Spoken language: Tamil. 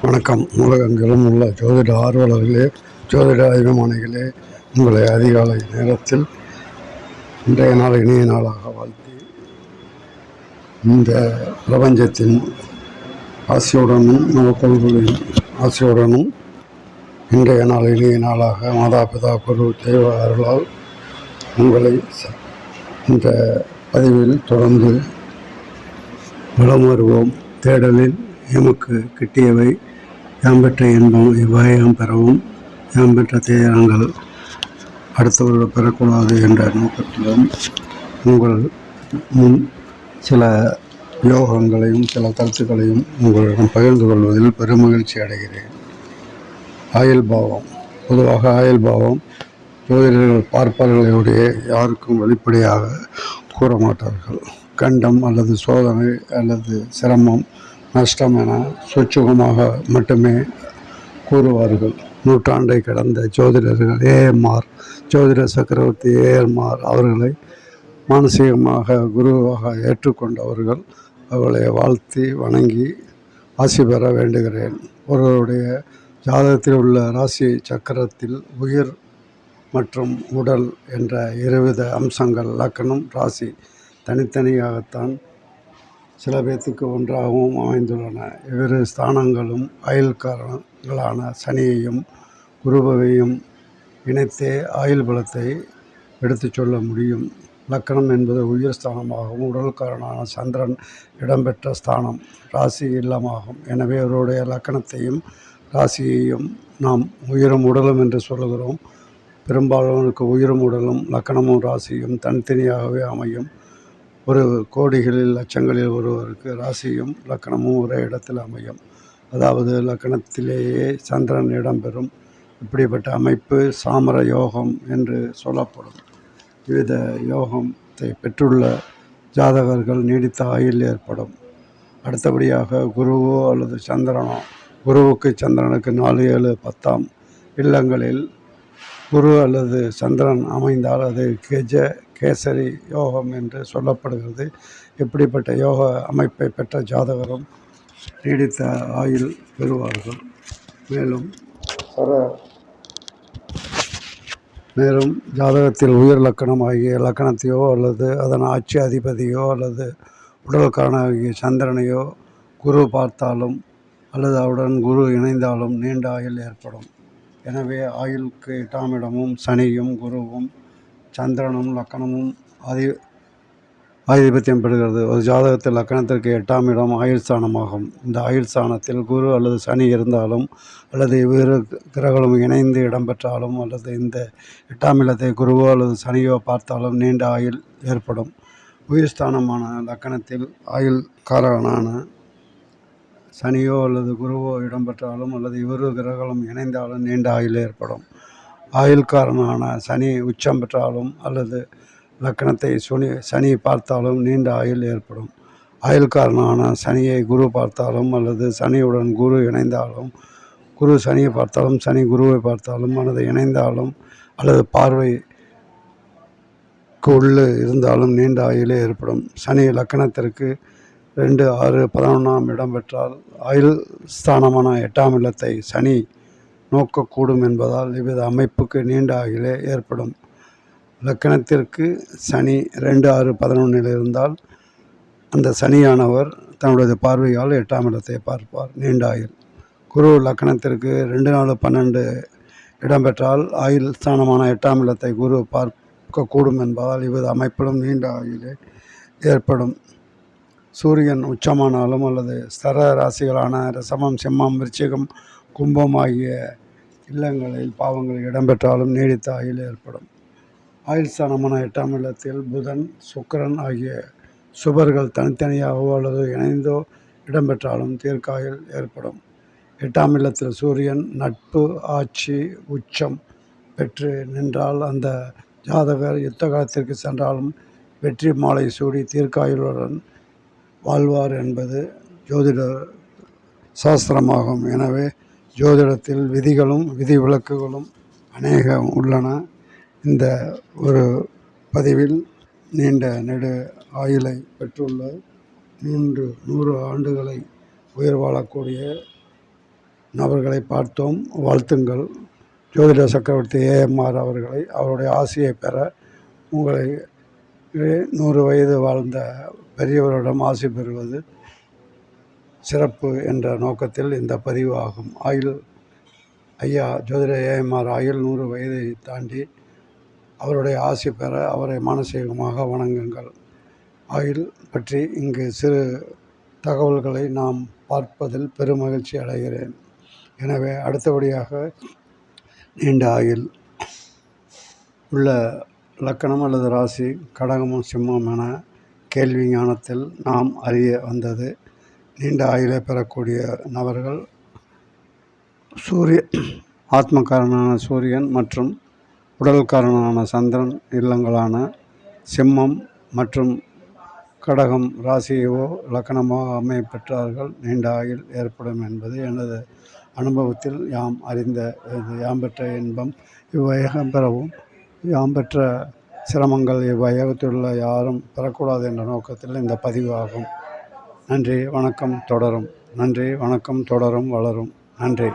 வணக்கம். உலகெங்கிலும் உள்ள ஜோதிட ஆர்வலர்களே ஜோதிட அபிமானிகளே உங்களை அதிகாலை நேரத்தில் இன்றைய நாள் இணைய நாளாக வாழ்த்தி இந்த பிரபஞ்சத்தின் ஆசையுடனும் நவக்கோள்களின் ஆசையுடனும் இன்றைய நாள் இணைய நாளாக மாதா பிதா குரு தெய்வ அருளால் உங்களை ச- இந்த பதிவில் தொடர்ந்து வளம் வருவோம் தேடலில் எமக்கு கிட்டியவை. யாம் பெற்ற இன்பம் இவ்வாயம் பெறவும் யாம் பெற்ற தேயங்கள் அடுத்தவர்கள் பெறக்கூடாது என்ற நோக்கத்திலும் உங்கள் முன் சில யோகங்களையும் சில கருத்துக்களையும் உங்களிடம் பகிர்ந்து கொள்வதில் பெருமகிழ்ச்சி அடைகிறேன். ஆயுள் பாவம். பொதுவாக ஆயுள் பாவம் ஜோதிடர்கள் பார்ப்பார்களையுடைய யாருக்கும் வெளிப்படையாக கூற மாட்டார்கள் கண்டம் அல்லது சோதனை அல்லது சிரமம் நஷ்டம் என சூட்சுகமாக மட்டுமே கூறுவார்கள். நூற்றாண்டை கடந்த ஜோதிடர்கள் ஏஎம்ஆர் ஜோதிட சக்கரவர்த்தி ஏஎம்ஆர் அவர்களை மானசீகமாக குருவாக ஏற்றுக்கொண்டவர்கள் அவர்களை வாழ்த்தி வணங்கி ஆசி பெற வேண்டுகிறேன். ஒருவருடைய ஜாதகத்தில் உள்ள ராசி சக்கரத்தில் உயிர் மற்றும் உடல் என்ற இருவித அம்சங்கள் லக்கணம் ராசி தனித்தனியாகத்தான் சில பேர்த்துக்கு ஒன்றாகவும் அமைந்துள்ளன. இவ்விரு ஸ்தானங்களும் அயல்காரங்களான சனியையும் குருபவையும் இணைத்தே ஆயுள் பலத்தை எடுத்துச் சொல்ல முடியும். லக்கணம் என்பது உயிர் ஸ்தானமாகவும் உடல்காரனான சந்திரன் இடம்பெற்ற ஸ்தானம் ராசி இல்லமாகும். எனவே அவருடைய லக்கணத்தையும் ராசியையும் நாம் உயிரும் உடலும் என்று சொல்லுகிறோம். பெரும்பாலானோருக்கு உயிரும் உடலும் லக்கணமும் ராசியும் தனித்தனியாகவே அமையும். ஒரு கோடிகளில் லட்சங்களில் ஒருவருக்கு ராசியும் லக்கணமும் ஒரே இடத்தில் அமையும். அதாவது லக்கணத்திலேயே சந்திரன் இடம்பெறும். இப்படிப்பட்ட அமைப்பு சாமர யோகம் என்று சொல்லப்படும். விவித யோகத்தை பெற்றுள்ள ஜாதகர்கள் நீடித்த ஆயில் ஏற்படும். அடுத்தபடியாக குருவோ அல்லது சந்திரனோ குருவுக்கு சந்திரனுக்கு நாலு ஏழு பத்தாம் இல்லங்களில் குரு அல்லது சந்திரன் அமைந்தால் அது கெஜ கேசரி யோகம் என்று சொல்லப்படுகிறது. இப்படிப்பட்ட யோக அமைப்பை பெற்ற ஜாதகரும் நீடித்த ஆயுள் பெறுவார்கள். மேலும் சர மேலும் ஜாதகத்தில் உயிர் லக்கணம் ஆகிய லக்கணத்தையோ அல்லது அதன் ஆட்சி அதிபதியோ அல்லது உடலுக்கான ஆகிய சந்திரனையோ குரு பார்த்தாலும் அல்லது அவருடன் குரு இணைந்தாலும் நீண்ட ஆயுள் ஏற்படும். எனவே ஆயுளுக்கு எட்டாம் இடமும் சனியும் குருவும் சந்திரனும் லக்கணமும் ஆதி ஆதிபத்தியம் பெறுகிறது. ஒரு ஜாதகத்தில் லக்கணத்திற்கு எட்டாம் இடம் ஆயுள் ஸ்தானமாகும். இந்த ஆயுள் ஸ்தானத்தில் குரு அல்லது சனி இருந்தாலும் அல்லது இவ்விரு கிரகங்களும் இணைந்து இடம்பெற்றாலும் அல்லது இந்த எட்டாம் இடத்தை குருவோ அல்லது சனியோ பார்த்தாலும் நீண்ட ஆயுள் ஏற்படும். உயிர் ஸ்தானமான லக்கணத்தில் ஆயுள் காரகனான சனியோ அல்லது குருவோ இடம்பெற்றாலும் அல்லது இவரு கிரகங்களும் இணைந்தாலும் நீண்ட ஆயுள் ஏற்படும். ஆயுள்காரனான சனி உச்சம் பெற்றாலும் அல்லது லக்கணத்தை சுனி சனி பார்த்தாலும் நீண்ட ஆயுள் ஏற்படும். ஆயுள்காரனான சனியை குரு பார்த்தாலும் அல்லது சனியுடன் குரு இணைந்தாலும் குரு சனியை பார்த்தாலும் சனி குருவை பார்த்தாலும் அல்லது இணைந்தாலும் அல்லது பார்வைக்கு உள்ளே இருந்தாலும் நீண்ட ஆயுளே ஏற்படும். சனி லக்கணத்திற்கு ரெண்டு ஆறு பதினொன்றாம் இடம் பெற்றால் ஆயுள் ஸ்தானமான எட்டாம் இல்லத்தை சனி நோக்கக்கூடும் என்பதால் இவ்வித அமைப்புக்கு நீண்ட ஆகிலே ஏற்படும். லக்கணத்திற்கு சனி ரெண்டு ஆறு பதினொன்றில் இருந்தால் அந்த சனியானவர் தன்னுடைய பார்வையால் எட்டாம் இடத்தை பார்ப்பார். நீண்ட ஆயுள். குரு லக்கணத்திற்கு ரெண்டு நாலு பன்னெண்டு இடம்பெற்றால் ஆயுள் ஸ்தானமான எட்டாம் இடத்தை குரு பார்க்கக்கூடும் என்பதால் இவ்வித அமைப்பிலும் நீண்ட ஆயுளே ஏற்படும். சூரியன் உச்சமானாலும் அல்லது ஸ்தர ராசிகளான ரசமம் செம்மம் விருச்சிகம் கும்பம் ஆகிய இல்லங்களில் பாவங்கள் இடம்பெற்றாலும் நீடித்த ஆயுள் ஏற்படும். ஆயுள் ஸ்தானமான எட்டாம் இல்லத்தில் புதன் சுக்கரன் ஆகிய சுபர்கள் தனித்தனியாகவோ அல்லது இணைந்தோ இடம்பெற்றாலும் தீர்க்காயுள் ஏற்படும். எட்டாம் இல்லத்தில் சூரியன் நட்பு ஆட்சி உச்சம் பெற்று நின்றால் அந்த ஜாதகர் யுத்த காலத்திற்கு சென்றாலும் வெற்றி மாலை சூடி தீர்க்காயுளுடன் வாழ்வார் என்பது ஜோதிட சாஸ்திரமாகும். எனவே ஜோதிடத்தில் விதிகளும் விதிவிலக்குகளும் அநேகம் உள்ளன. இந்த ஒரு பதிவில் நீண்ட நெடு ஆயுளை பெற்றுள்ள மூன்று நூறு ஆண்டுகளை உயிர் வாழக்கூடிய நபர்களை பார்த்தோம். வாழ்த்துங்கள். ஜோதிட சக்கரவர்த்தி ஏஎம்ஆர் அவர்களை அவருடைய ஆசையை பெற உங்களை நூறு வயது வாழ்ந்த பெரியவரிடம் ஆசை பெறுவது சிறப்பு என்ற நோக்கத்தில் இந்த பதிவு ஆகும் ஆயுள் ஐயா ஜோதிட ஏஎம்ஆர் ஆயுள் நூறு வயதை தாண்டி அவருடைய ஆசை பெற அவரை மானசீகமாக வணங்குங்கள். ஆயுள் பற்றி இங்கு சிறு தகவல்களை நாம் பார்ப்பதில் பெருமகிழ்ச்சி அடைகிறேன். எனவே அடுத்தபடியாக நீண்ட ஆயுள் உள்ள லக்கணம் அல்லது ராசி கடகமும் சிம்மம் என கேள்வி ஞானத்தில் நாம் அறிய வந்தது. நீண்ட ஆயுளை பெறக்கூடிய நபர்கள் சூரிய ஆத்மகாரனான சூரியன் மற்றும் உடல்காரனான சந்திரன் இல்லங்களான சிம்மம் மற்றும் கடகம் ராசியோ லக்கணமோ அமைய பெற்றார்கள் நீண்ட ஆயுள் ஏற்படும் என்பது எனது அனுபவத்தில் யாம் அறிந்த யாம் பெற்ற இன்பம். இவ்வையகம் பெறவும் யாம் பெற்ற சிரமங்கள் இவ்வையகத்தில் உள்ள யாரும் பெறக்கூடாது என்ற நோக்கத்தில் இந்த பதிவு ஆகும் நன்றி வணக்கம் தொடரும். நன்றி வணக்கம் தொடரும் வளரும். நன்றி.